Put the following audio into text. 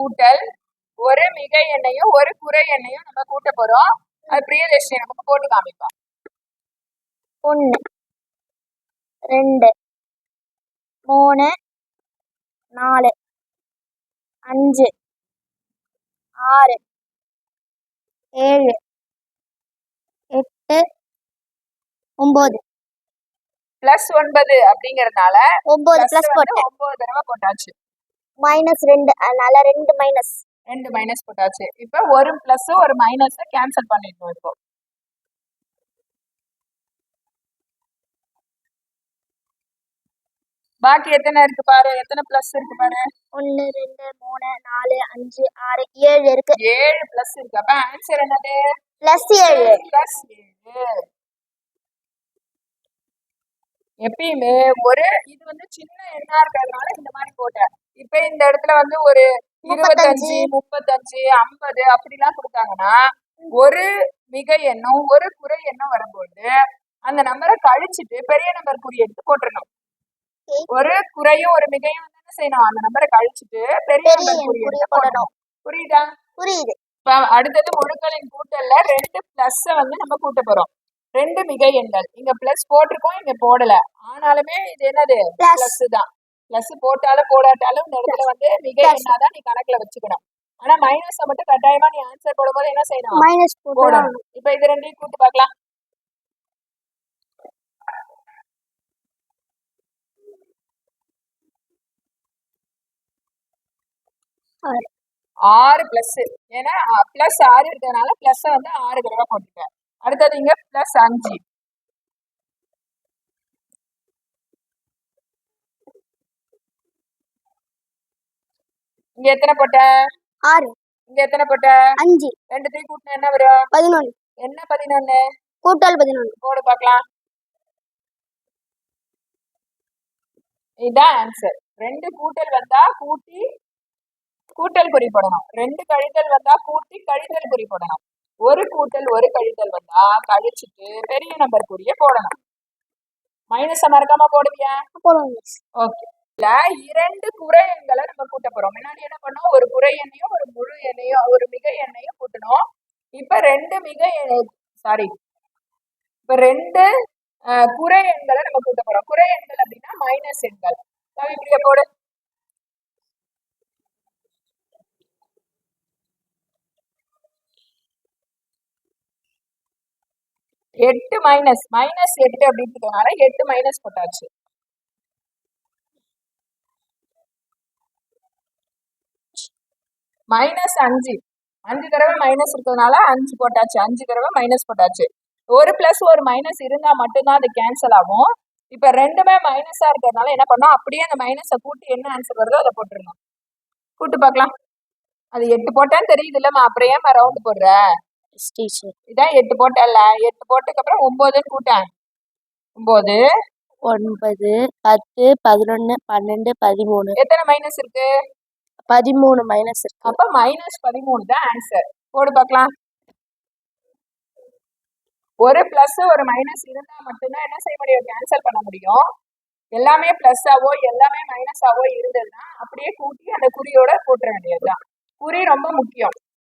கூட்டல் ஒரு மிகை எண்ணையும் ஒரு குறை எண்ணையும் நம்ம கூட்ட போறோம். அது பிரியதர்ஷினி நமக்கு போட்டு காமிப்பா. ஒன்று ரெண்டு மூணு நாலு அஞ்சு ஆறு ஏழு எட்டு ஒம்பது. பிளஸ் ஒன்பது அப்படிங்கறதுனால plus ப்ளஸ் ஒன்பது தடவை போட்டாச்சு. மைனஸ் ரெண்டு அதனால ரெண்டு மைனஸ் ரெண்டு மைனஸ் போட்டாச்சு. இப்ப ஒரு பிளஸ் ஒரு மைனஸ் கேன்சல் பண்ணிடணும் இப்போ. பாக்கி எத்தனை இருக்கு பாரு? எத்தனை பிளஸ் இருக்கு பாரு? ஒன்று ரெண்டு மூணு நாலு அஞ்சு ஆறு ஏழு இருக்கு. ஏழு பிளஸ் இருக்கு. அப்ப ஆன்சர் என்னது? ப்ளஸ் ஏழு. பிளஸ் ஏழு. எப்பயுமே ஒரு இது வந்து சின்ன எண்ணா இருக்கிறதுனால இந்த மாதிரி போட்டேன். இப்ப இந்த இடத்துல வந்து ஒரு இருபத்தஞ்சு முப்பத்தஞ்சு. ஐம்பது அப்படிலாம் கொடுத்தாங்கன்னா ஒரு மிகை எண்ணும் ஒரு குறை எண்ணும் வரும்போது அந்த நம்பரை கழிச்சிட்டு பெரிய நம்பர் குறி எடுத்து போட்டுறணும். Okay. ஒரு குறையும் ஒரு மிகையும் என்ன செய்யணும். அந்த நம்பரை கழிச்சிட்டு பெரிய நம்பர் குறி எடுத்து போடணும். புரியுதா? புரியுது. இப்ப அடுத்தது முழுக்களின் கூட்டல்ல ரெண்டு பிளஸ் வந்து நம்ம கூட்ட போறோம். ரெண்டு மிகை எண்கள். இங்க பிளஸ் போட்டிருக்கோம் இங்க போடல. ஆனாலுமே இது என்னது. பிளஸ் தான். பிளஸ் போட்டாலும் போடாட்டாலும் இந்த இடத்துல வந்து மிகை Plus. எண்ணா தான் நீ கணக்குல வச்சுக்கணும். ஆனா மைனஸ் மட்டும் கட்டாயமா நீ ஆன்சர் போடும்போது என்ன செய்யணும்? மைனஸ் போடணும். இப்ப இது ரெண்டையும் கூட்டு பார்க்கலாம். ஆறு. பிளஸ் ஏன்னா பிளஸ் ஆறு இருக்கிறதுனால பிளஸ் வந்து ஆறு தடவை போட்டுட்டேன் அடுத்தது இங்க பிளஸ் அஞ்சு. இங்க எத்தனை போட்ட? ஆறு. இங்க எத்தனை போட்ட? அஞ்சு. ரெண்டுத்தையும் கூட்டினா என்ன வரும்? பதினொன்று என்ன பதினொன்னு? கூட்டல் பதினொன்று போடு பார்க்கலாம். இதுதான் ஆன்சர் ரெண்டு கூட்டல் வந்தா கூட்டி கூட்டல் குறி போடணும். ரெண்டு கழித்தல் வந்தா கூட்டி கழித்தல் குறி போடணும். ஒரு கூட்டல் ஒரு கழித்தல் வந்தா கழிச்சிட்டு பெரிய நம்பர் குறிய போடணும். மைனஸ மறக்காம போடுவியா? போடுவோம் மிஸ் ஓகே இரண்டு குறை எண்களை நம்ம கூட்ட போறோம். முன்னாடி என்ன பண்ணோம்? ஒரு குறை எண்ணையும் ஒரு முழு எண்ணையும் ஒரு மிகை எண்ணையும் கூட்டணும் இப்ப ரெண்டு மிகை சாரி இப்ப ரெண்டு குறை எண்களை நம்ம கூட்ட போறோம். குறை எண்கள் அப்படின்னா மைனஸ் எண்கள். இப்படி இப்படியே போடு. எட்டு மைனஸ் மைனஸ் எட்டு அப்படின்றதுனால எட்டு மைனஸ் போட்டாச்சு. மைனஸ் அஞ்சு. அஞ்சு தடவை மைனஸ் இருக்கிறதுனால அஞ்சு போட்டாச்சு. அஞ்சு தடவை மைனஸ் போட்டாச்சு. ஒரு பிளஸ் ஒரு மைனஸ் இருந்தா மட்டும்தான் அது கேன்சல் ஆகும். இப்ப ரெண்டுமே மைனஸா இருக்கிறதுனால என்ன பண்ணோம்? அப்படியே அந்த மைனஸை கூட்டி என்ன ஆன்சர் வருதோ அதை போட்டுருணும் கூட்டு பார்க்கலாம். அது எட்டு போட்டான்னு தெரியுது இல்லம்மா அப்புறம் ஏன் ரவுண்டு போடுற? இதான் எட்டு போட்டல எட்டு போட்டதுக்கு அப்புறம் ஒன்பதுன்னு கூட்டேன். ஒன்பது ஒன்பது பத்து பதினொன்று பன்னெண்டு பதிமூணு. எத்தனை மைனஸ் இருக்கு? பதிமூணு மைனஸ் இருக்கு. அப்ப மைனஸ் பதிமூணு தான் ஆன்சர் போடு பார்க்கலாம். ஒரு பிளஸ் ஒரு மைனஸ் இருந்தா மட்டும்தான் என்ன செய்ய முடியும்? கேன்சல் பண்ண முடியும். எல்லாமே பிளஸ் ஆவோ எல்லாமே மைனஸ் ஆவோ இருந்ததுன்னா அப்படியே கூட்டி அந்த குறியோட போட்டுற வேண்டியதுதான். குறி ரொம்ப முக்கியம்.